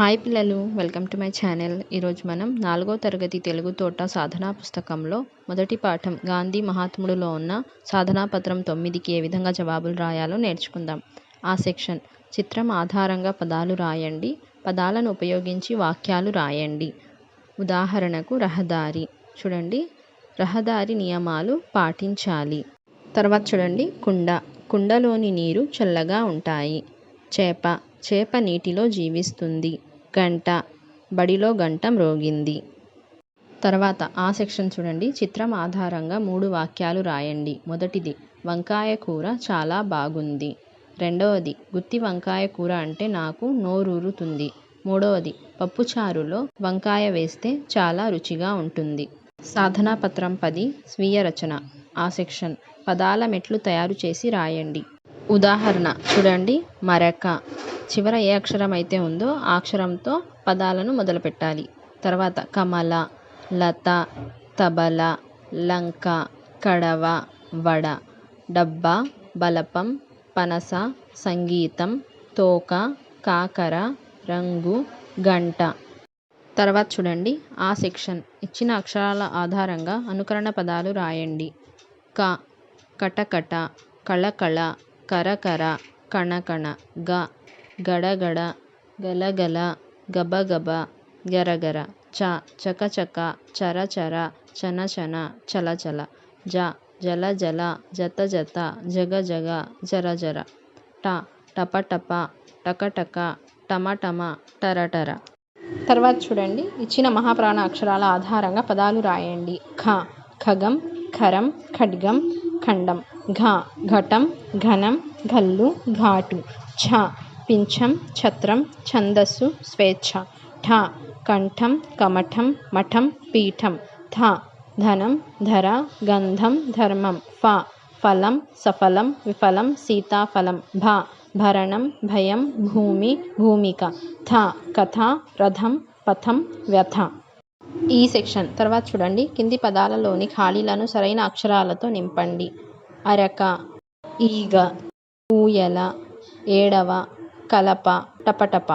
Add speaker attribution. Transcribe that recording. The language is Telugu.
Speaker 1: హాయ్ పిల్లలు వెల్కమ్ టు మై ఛానల్. ఈరోజు మనం నాలుగో తరగతి తెలుగు తోట సాధనా పుస్తకంలో మొదటి పాఠం గాంధీ మహాత్ముడులో ఉన్న సాధనా పత్రం తొమ్మిదికి ఏ విధంగా జవాబులు రాయాలో నేర్చుకుందాం. ఆ సెక్షన్ చిత్రం ఆధారంగా పదాలు రాయండి పదాలను ఉపయోగించి వాక్యాలు రాయండి. ఉదాహరణకు రహదారి. చూడండి రహదారి నియమాలు పాటించాలి. తర్వాత చూడండి కుండ. కుండలోని నీరు చల్లగా ఉంటాయి. చేప. చేప నీటిలో జీవిస్తుంది. గంట. బడిలో గంట మ్రోగింది తర్వాత ఆ సెక్షన్ చూడండి. చిత్రం ఆధారంగా మూడు వాక్యాలు రాయండి. మొదటిది వంకాయ కూర చాలా బాగుంది. రెండవది గుత్తి వంకాయ కూర అంటే నాకు నోరూరుతుంది. మూడవది పప్పుచారులో వంకాయ వేస్తే చాలా రుచిగా ఉంటుంది. సాధనా పత్రం పది స్వీయ రచన. ఆ సెక్షన్ పదాల మెట్లు తయారు చేసి రాయండి. ఉదాహరణ చూడండి మరక. చివర ఏ అక్షరం అయితే ఉందో ఆ అక్షరంతో పదాలను మొదలుపెట్టాలి. తర్వాత కమల లత తబల లంక కడవ వడ డబ్బా బలపం పనస సంగీతం తోక కాకర రంగు గంట. తర్వాత చూడండి ఆ సెక్షన్. ఇచ్చిన అక్షరాల ఆధారంగా అనుకరణ పదాలు రాయండి. క కటకట కళకళ కరకర కణకణ గ గడగడ గలగల గబగబ గరగర చ చకచక చరచర చనచన చలచల జ జల జల జత జత జగ జగ జర జర ట టపటప టకటక టమటమ టరటర తర్వాత చూడండి ఇచ్చిన మహాప్రాణ అక్షరాల ఆధారంగా పదాలు రాయండి. ఖ ఖగం ఖరం ఖడ్గం ఖండం ఘ ఘటం ఘనం ఘల్లు ఘాటు ఛ పింఛం ఛత్రం ఛందస్సు స్వేచ్ఛ. ఠ కంఠం కమఠం మఠం పీఠం. థ ధనం ధర గంధం ధర్మం. ఫ ఫలం సఫలం విఫలం సీతాఫలం. భ భరణం భయం భూమి భూమిక. థ కథ రథం పథం వ్యథ. ఈ సెక్షన్ తర్వాత చూడండి. కింది పదాలలోని ఖాళీలను సరైన అక్షరాలతో నింపండి. అరక ఈగ ఊయల ఏడవ కలప టపటప